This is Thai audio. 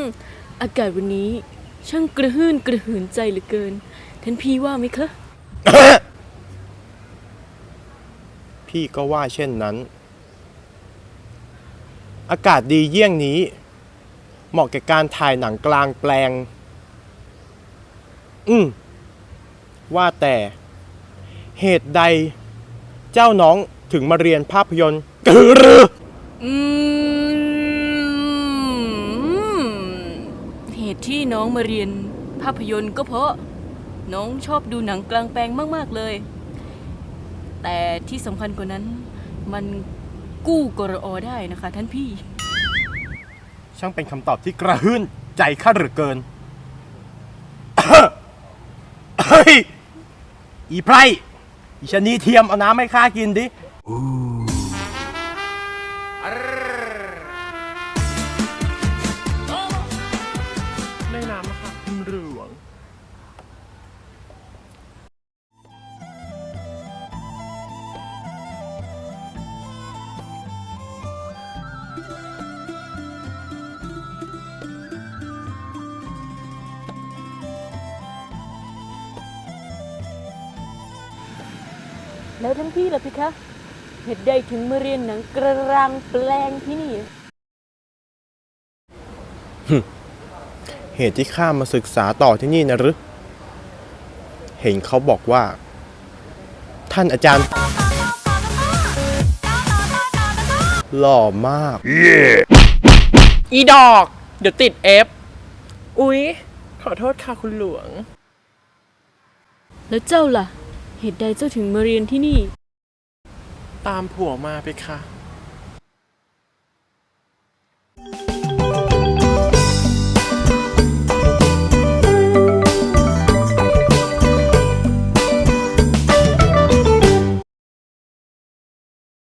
มอากาศวันนี้ช่างกระหื้นกระหืนใจเหลือเกินท่านพี่ว่าไหมคะ พี่ก็ว่าเช่นนั้น อากาศดีเยี่ยงนี้ เหมาะแก่การถ่ายหนังกลางแปลง อืมว่าแต่เหตุใดเจ้าน้องถึงมาเรียนภาพยนตร์กรือรือ ที่น้องมาเรียนภาพยนตร์ก็เพราะน้องชอบดูหนังกลางแปลงมาก ๆ เลย แต่ที่สำคัญกว่านั้น มันกู้กรออได้นะคะ ท่านพี่ ช่างเป็นคำตอบที่กระหื้นใจข้าเหลือเกิน เฮ้ย อีไพรอีชะนีเทียมเอาน้ำให้ข้ากินดิ แล้วท่านพี่ล่ะพี่คะเหตุใดถึงมาเรียนหนังกลางแปลงที่นี่ เหตุที่ข้ามาศึกษาต่อที่นี่นะหรือเห็นเขาบอกว่า ท่านอาจารย์ หล่อมาก อีดอก เดี๋ยวติดเอฟ อุ๊ย ขอโทษค่ะคุณหลวง แล้วเจ้าล่ะ เหตุใดเจ้าถึงมาเรียนที่นี่ ตามผัวมาไปค่ะ